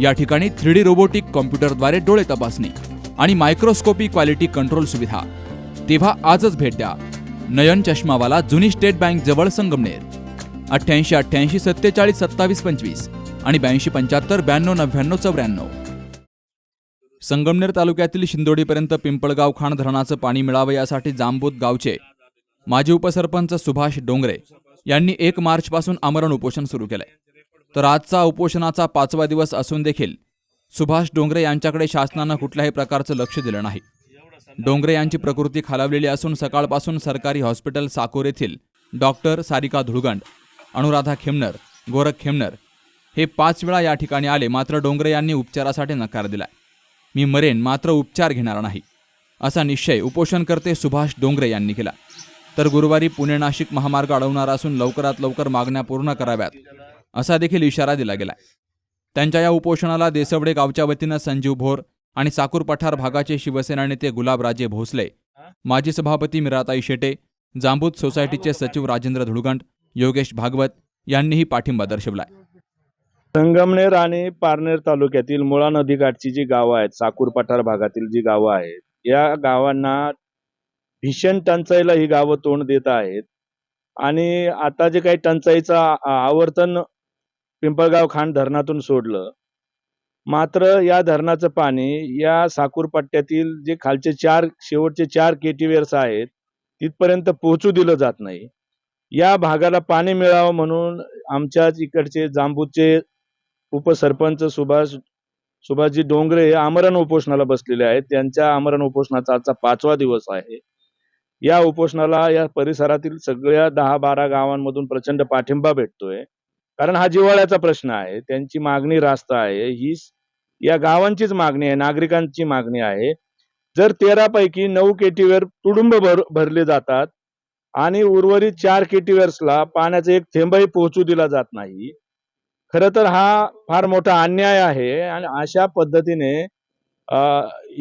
या ठिकाणी three D robotic कॉम्प्युटरद्वारे डोळे तपासणी आणि मायक्रोस्कोपी क्वालिटी कंट्रोल सुविधा. तेव्हा आजच भेट द्या. नयन चष्मावाला जुनी स्टेट बँक जवळ संगमनेर. अठ्ठ्याऐंशी अठ्ठ्याऐंशी सत्तेचाळीस सत्तावीस पंचवीस आणि ब्याऐंशी पंच्याहत्तर ब्याण्णव नव्याण्णव चौऱ्याण्णव. संगमनेर तालुक्यातील शिंदोडीपर्यंत पिंपळगाव खाण धरणाचं पाणी मिळावं यासाठी जांबूत गावचे माजी उपसरपंच सुभाष डोंगरे यांनी एक मार्चपासून आमरण उपोषण सुरू केलंय. तर आजचा उपोषणाचा पाचवा दिवस असून देखील सुभाष डोंगरे यांच्याकडे शासनानं कुठल्याही प्रकारचं लक्ष दिलं नाही. डोंगरे यांची प्रकृती खालावलेली असून सकाळपासून सरकारी हॉस्पिटल साकोर येथील डॉक्टर सारिका धुळगंड अनुराधा खेमनर गोरख खेमनर हे पाच वेळा या ठिकाणी आले. मात्र डोंगरे यांनी उपचारासाठी नकार दिला मी मरेन मात्र उपचार घेणार नाही असा निश्चय उपोषणकर्ते सुभाष डोंगरे यांनी केला. तर गुरुवारी पुणे नाशिक महामार्ग अडवणार असून लवकरात लवकर मागण्या पूर्ण कराव्यात. असा देखील इशारा दिला गेला. त्यांच्या या उपोषणाला देसवडे गावच्या वतीनं संजीव भोर आणि साकूर पठार भागाचे शिवसेना नेते गुलाबराजे भोसले माजी सभापती मिराताई शेटे जांबूत सोसायटीचे सचिव राजेंद्र धुळगंड योगेश भागवत यांनीही पाठिंबा दर्शवलाय. संगमनेर आणि पारनेर तालुक्यातील मुळा नदीकाठची जी गावं आहेत साकूर पठार भागातील जी गावं आहेत या गावांना भीषण टंचाईला ही गावं तोंड देत आहेत. आणि आता जे काही टंचाईचं आवर्तन पिंपळगाव खांड धरणातून सोडलं. मात्र या धरणाचं पाणी या साकूर पट्ट्यातील जे खालचे चार शेवटचे चार केटीवेअर्स आहेत तिथपर्यंत पोहोचू दिलं जात नाही. या भागाला पाणी मिळावं म्हणून आमच्याच इकडचे जांबूचे उपसरपंच सुभाष सुभाषजी डोंगरे हे आमरण उपोषणाला बसलेले आहेत. त्यांच्या आमरण उपोषणाचा आजचा पाचवा दिवस आहे. या उपोषणाला या परिसरातील सगळ्या दहा बारा गावांमधून प्रचंड पाठिंबा भेटतोय. कारण हा जिव्हाळ्याचा प्रश्न आहे. त्यांची मागणी रास्त आहे. ही या गावांचीच मागणी आहे. नागरिकांची मागणी आहे. जर तेरा पैकी नऊ केटीवर तुडुंब भर भरले जातात आणि उर्वरित चार केटीवर्सला पाण्याचा एक थेंबही पोहोचू दिला जात नाही खर तर हा फार मोठा अन्याय आहे आणि अशा पद्धतीने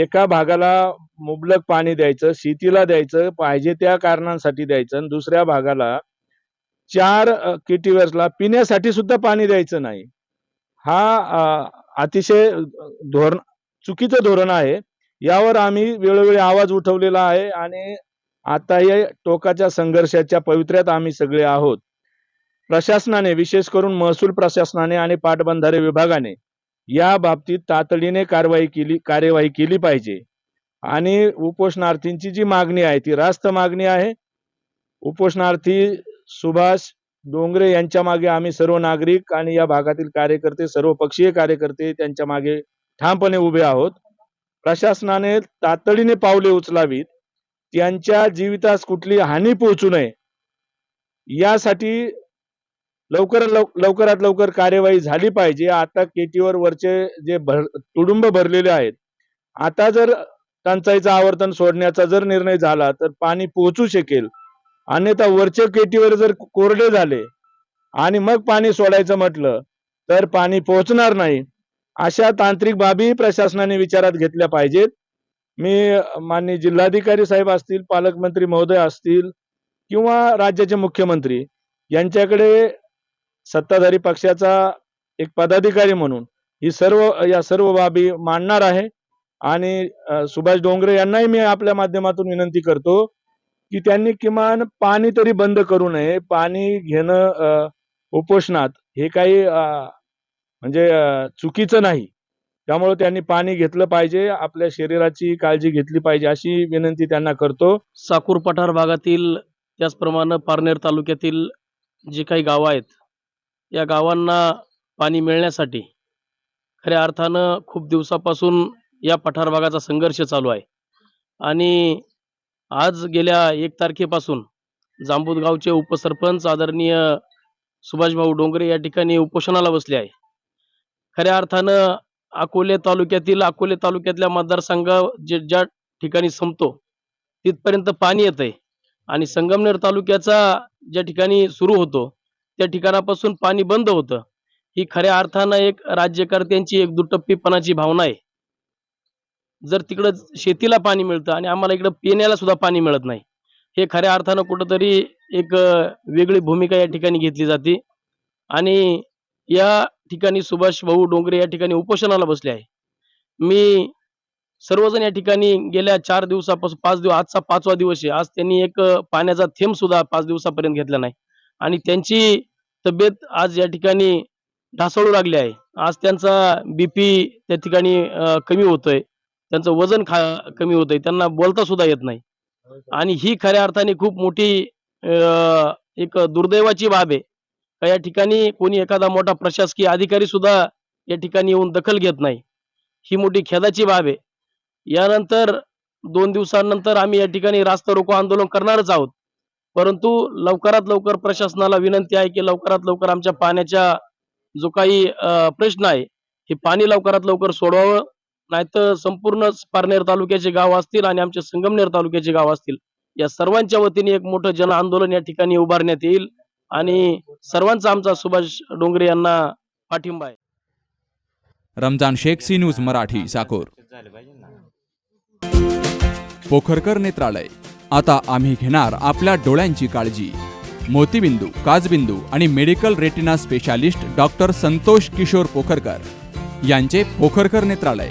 एका भागाला मुबलक पाणी द्यायचं शेतीला द्यायचं पाहिजे त्या कारणांसाठी द्यायचं आणि दुसऱ्या भागाला चार केटीवर्सला पिण्यासाठी सुद्धा पाणी द्यायचं नाही. हा अतिशय धोरण चुकीचं धोरण आहे. यावर आम्ही वेळोवेळी आवाज उठवलेला आहे आणि आता या टोकाच्या संघर्षाच्या पवित्र्यात आम्ही सगळे आहोत. प्रशासनाने विशेष करून महसूल प्रशासनाने आणि पाटबंधारे विभागाने या बाबतीत तातडीने कारवाई केली कार्यवाही केली पाहिजे. आणि उपोषणार्थींची जी मागणी आहे ती रास्त मागणी आहे. उपोषणार्थी सुभाष डोंगरे यांच्या मागे आम्ही सर्व नागरिक आणि या भागातील कार्यकर्ते सर्व पक्षीय कार्यकर्ते त्यांच्या मागे ठामपणे उभे आहोत. प्रशासनाने तातडीने पावले उचलावीत. त्यांच्या जीवितास कुठली हानी पोहोचू नये. यासाठी लवकर लवकरात लवकर कार्यवाही झाली पाहिजे. आता केटीवर वरचे जे भर तुडुंब भरलेले आहेत. आता जर टंचाईचं आवर्तन सोडण्याचा जर निर्णय झाला तर पाणी पोहोचू शकेल. अन्यथा वरच्या केटीवर जर कोरडे झाले आणि मग पाणी सोडायचं म्हटलं तर पाणी पोहोचणार नाही. अशा तांत्रिक बाबी प्रशासनाने विचारात घेतल्या पाहिजेत. मी माननीय जिल्हाधिकारी साहेब असतील पालकमंत्री महोदय असतील किंवा राज्याचे मुख्यमंत्री यांच्याकडे सत्ताधारी पक्षाचा एक पदाधिकारी म्हणून ही सर्व या सर्व बाबी मांडणार आहे. आणि सुभाष डोंगरे यांनाही मी आपल्या माध्यमातून विनंती करतो की त्यांनी किमान पाणी तरी बंद करू नये. पाणी घेणं उपोषणात हे काही म्हणजे चुकीचं नाही. त्यामुळे त्यांनी पाणी घेतलं पाहिजे. आपल्या शरीराची काळजी घेतली पाहिजे अशी विनंती त्यांना करतो. साकूर पठार भागातील त्याचप्रमाणे पारनेर तालुक्यातील जी काही गावं आहेत या गावांना पाणी मिळण्यासाठी खऱ्या अर्थानं खूप दिवसापासून या पठार भागाचा संघर्ष चालू आहे. आणि आज गेल्या एक तारखेपासून जांबूतगावचे उपसरपंच आदरणीय सुभाषभाऊ डोंगरे या ठिकाणी उपोषणाला बसले आहे. खऱ्या अर्थानं अकोले तालुक्यातील अकोले तालुक्यातल्या मतदारसंघ जे ज्या ठिकाणी संपतो तिथपर्यंत पाणी येत आहे आणि संगमनेर तालुक्याचा ज्या ठिकाणी सुरू होतो त्या ठिकाणापासून पाणी बंद होतं. ही खऱ्या अर्थानं एक राज्यकर्त्यांची एक दुटप्पीपणाची भावना आहे. जर तिकडं शेतीला पाणी मिळतं आणि आम्हाला इकडं पिण्याला सुद्धा पाणी मिळत नाही हे खऱ्या अर्थानं कुठंतरी एक वेगळी भूमिका या ठिकाणी घेतली जाते. आणि या ठिकाणी सुभाष भाऊ डोंगरे या ठिकाणी उपोषणाला बसले आहे. मी सर्वजण या ठिकाणी गेल्या चार दिवसापासून पाच दिवस आजचा पाचवा दिवस आहे. आज त्यांनी एक पाण्याचा थेंब सुद्धा पाच दिवसापर्यंत घेतला नाही. आणि त्यांची तब्येत आज या ठिकाणी ढासळू लागली आहे. आज त्यांचा बीपी त्या ठिकाणी कमी होतोय. त्यांचं वजन खा कमी होतंय त्यांना बोलता सुद्धा येत नाही. आणि ही खऱ्या अर्थाने खूप मोठी एक दुर्दैवाची बाब आहे. का या ठिकाणी कोणी एखादा मोठा प्रशासकीय अधिकारी सुद्धा या ठिकाणी येऊन दखल घेत नाही. ही मोठी खेदाची बाब आहे. यानंतर दोन दिवसांनंतर आम्ही या ठिकाणी रास्ता रोको आंदोलन करणारच आहोत. परंतु लवकरात लवकर प्रशासनाला विनंती आहे की लवकरात लवकर आमच्या पाण्याच्या जो काही प्रश्न आहे हे पाणी लवकरात लवकर सोडवावं. नाहीतर संपूर्ण पारनेर तालुक्याचे गाव असतील आणि आमचे संगमनेर तालुक्याचे गाव असतील. या सर्वांच्या वतीने एक मोठं जन आंदोलन या ठिकाणी उभारण्यात येईल आणि सर्वांचा आमचा सुभाष डोंगरे यांना पाठिंबा आहे. Ramjan Shaikh C news Marathi Sakor. Pokharkar Netralaya. आता आम्ही घेणार आपल्या डोळ्यांची काळजी. मोतीबिंदू काजबिंदू आणि medical retina specialist doctor Santosh Kishor Pokharkar यांचे पोखरकर नेत्रालय.